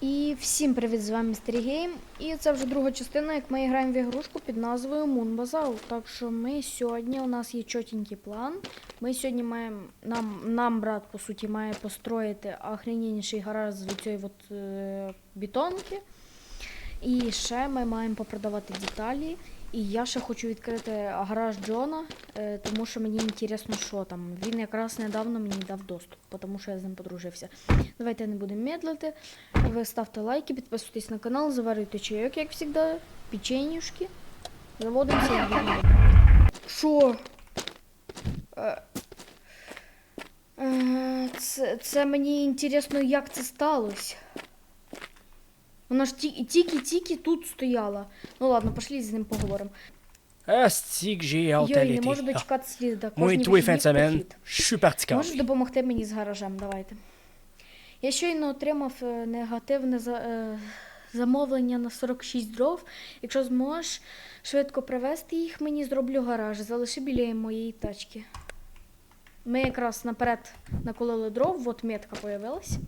І всім привіт, з вами Стрігейм. Гейм. І це вже друга частина, як ми граємо в ігрушку під назвою Moon Bazaar. Так що ми сьогодні, у нас є чотенький план. Ми сьогодні маємо, нам, нам брат, по суті, має построїти охрененніший гараж з цієї от, е, бетонки. І ще ми маємо попродавати деталі. І я ще хочу відкрити гараж Джона, е, тому що мені інтересно, що там. Він якраз недавно мені дав доступ, тому що я з ним подружився. Давайте не будемо медлити. Ви ставте лайки, підписуйтесь на канал, заварюйте чайок, як завжди, печенюшки. Заводимося. Що? Е, е, Це, це мені інтересно, як це сталося. Вона ж тільки-тільки тут стояла. Ну ладно, пошлі з ним поговоримо. Йой, не можу дочекатися сліда. Можеш допомогти мені з гаражем? Давайте. Я щойно отримав е, негативне за, е, замовлення на 46 дров. Якщо зможеш швидко привезти їх, мені зроблю гараж. Залиши біля моєї тачки. Ми якраз наперед наколили дров, от метка появилась.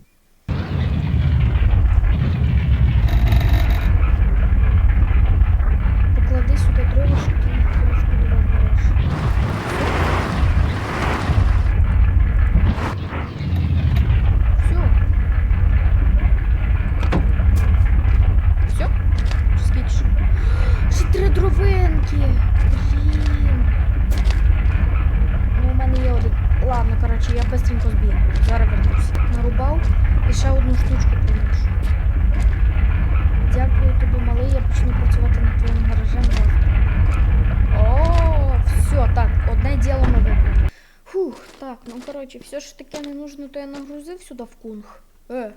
дровинки. Блін. Ну, у мене є один. Ладно, коротше, я быстренько збігаю. Зараз вернуся. Нарубав і ще одну штучку приношу. Дякую тобі, малий. Я почну працювати над твоїм гаражем завтра. О, все, так, одне діло ми виконали. Фух, так, ну коротше, все ж таке не нужно, то я нагрузив сюди в кунг. Е.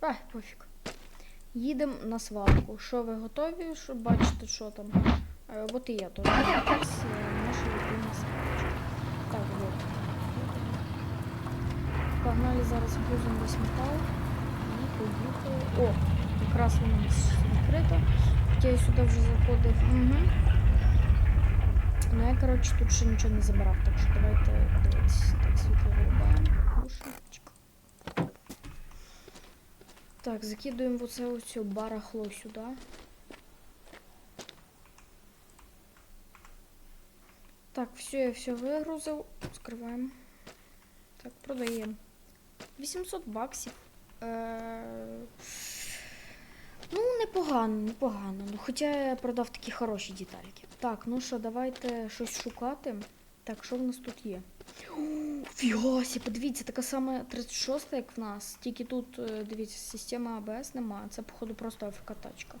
Ай, пофіг. Їдемо на свалку. Що ви готові? Щоб бачити, що там? Е, от і я е, наша любима свалочка. Так, от. Погнали зараз грузимо весь метал. І поїхали. О, якраз воно відкрито. Я сюди вже заходив. Угу. Ну я, коротше, тут ще нічого не забирав, так що давайте дивитися. Так, світло вирубаємо. Так, закидуємо в оце ось барахло сюди. Так, все, я все вигрузив. Скриваємо. Так, продаємо. 800 баксів. Е... Ну, непогано, непогано. Ну, хоча я продав такі хороші детальки. Так, ну що, давайте щось шукати. Так, що в нас тут є? О, Фігасі, подивіться, така сама 36, як в нас. Тільки тут, е, дивіться, система АБС немає. Це, походу, просто АФК тачка.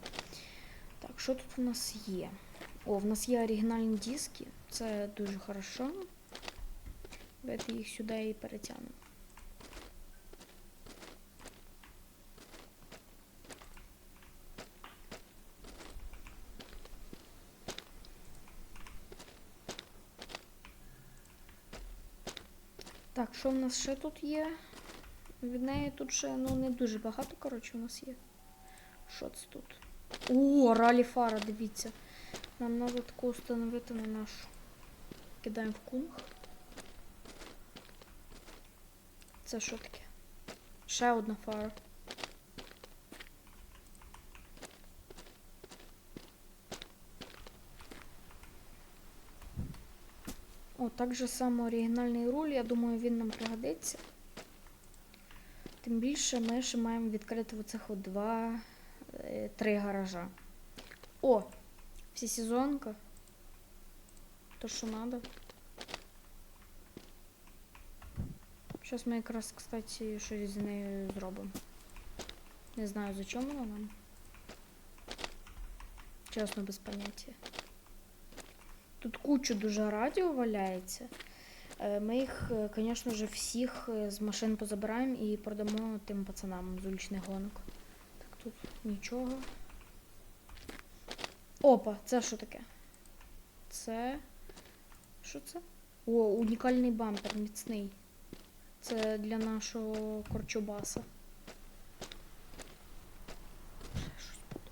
Так, що тут у нас є? О, в нас є оригінальні диски. Це дуже хорошо. Давайте їх сюди і перетягнемо. Так, що в нас ще тут є? Від неї тут ще ну, не дуже багато, коротше, у нас є. Що це тут? О, ралі фара, дивіться. Нам треба таку встановити на нашу. Кидаємо в кунг. Це що таке? Ще одна фара. О, так же само оригінальний руль, я думаю, він нам пригодиться. Тим більше ми ще маємо відкрити оцих от два, е, три гаража. О! Всесезонка. То, що надо. Зараз ми якраз, кстати, щось з нею зробимо. Не знаю, за чому вона нам. Чесно, без поняття. Тут куча дуже радіо валяється. Е, Ми їх, звісно ж, всіх е, з машин позабираємо і продамо тим пацанам з уличних гонок. Так, тут нічого. Опа, це що таке? Це. Що це? О, унікальний бампер, міцний. Це для нашого корчобаса. Ще щось буде.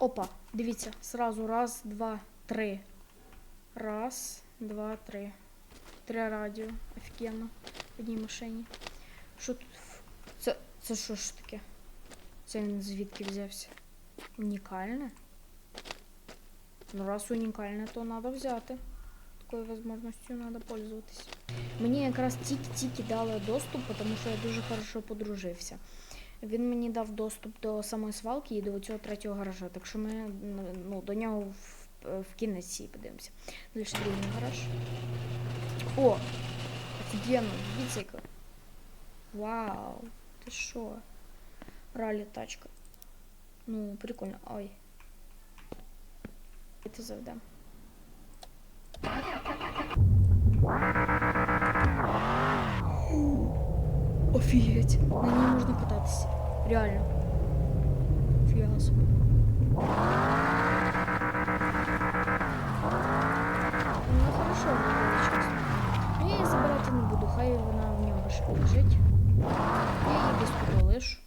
Опа, дивіться, сразу раз, два, три. Раз, два, три. Три радіо. Офігенно. В одній машині. Що тут? Це, це що ж таке? Це він звідки взявся? Унікальне? Ну, раз унікальне, то треба взяти. Такою можливістю треба пользуватися. Мені якраз тільки-тільки дали доступ, тому що я дуже хорошо подружився. Він мені дав доступ до самої свалки і до цього третього гаража. Так що ми ну, до нього в, в кінці подивимося. Далі другий гараж. О! Офігенно, дивіться яка. Вау! Ти що? Ралі тачка. Ну, прикольно. Ой. Це заведемо. Офігеть! На ній можна кататися. Реально. Фіга собі. Ну, хорошо, чесно. Ну, я її забирати не буду, хай вона в нього ще лежить. Я її десь лишу.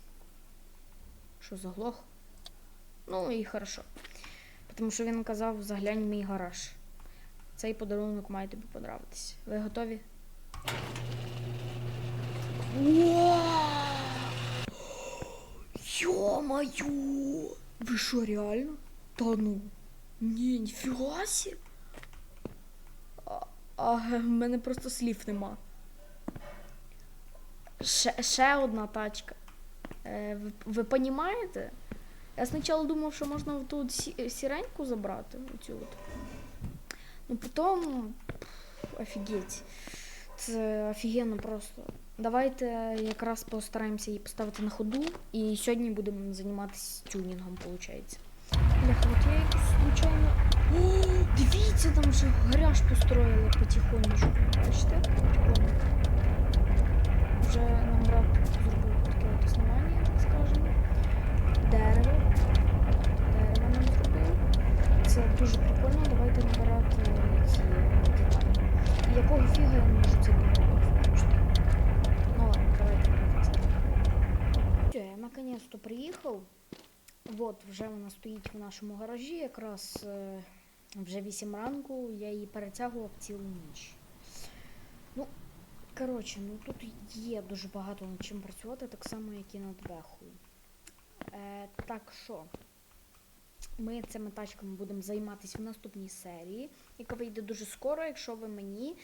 Що заглох? Ну і хорошо. Тому що він казав, заглянь в мій гараж. Цей подарунок має тобі подобатися. Ви готові? Ё-моё! Ви що, реально? Та ну. Ні, ніфіга сі. А, а в мене просто слів нема. Ще, ще одна тачка. Е, ви, ви понімаєте? Я спочатку думав, що можна тут сі, сіреньку забрати. Оцю от. Ну потім. Офігеть. Це офігенно просто. Давайте якраз постараємося її поставити на ходу. І сьогодні будемо займатися тюнінгом, виходить. Бляха, от я якось случайно. О, дивіться, там вже гараж построїли потихонечку. Бачите? Вже нам брат зробив таке от основання, так скажемо. Дерево. Дерево нам зробив. Це дуже прикольно. Давайте набирати ці деталі. І якого фіга я не можу це побачити? Ну ладно, давайте пройдемося. Все, я наконец-то приїхав. Вот, вже вона стоїть в нашому гаражі, якраз е, вже 8 ранку, я її перетягував цілу ніч. Ну, коротше, ну тут є дуже багато над чим працювати, так само, як і над бехою. Е, так що, ми цими тачками будемо займатися в наступній серії, яка вийде дуже скоро, якщо ви мені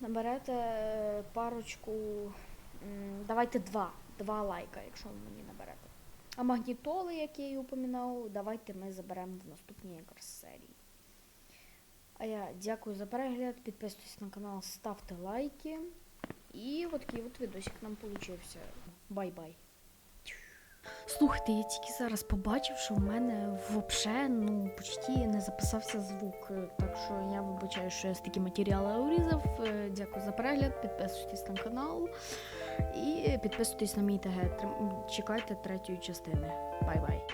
наберете е, парочку. Давайте два. Два лайка, якщо ви мені наберете. А магнітоли, як я і упоминав, давайте ми заберемо в наступній якраз серії. А я дякую за перегляд, підписуйтесь на канал, ставте лайки. І от такий от відосик нам получився. Бай-бай. Слухайте, я тільки зараз побачив, що в мене взагалі ну, почти не записався звук. Так що я вибачаю, що я з такі матеріали урізав. Дякую за перегляд, підписуйтесь на канал і підписуйтесь на мій ТГ. Чекайте третьої частини. Бай-бай.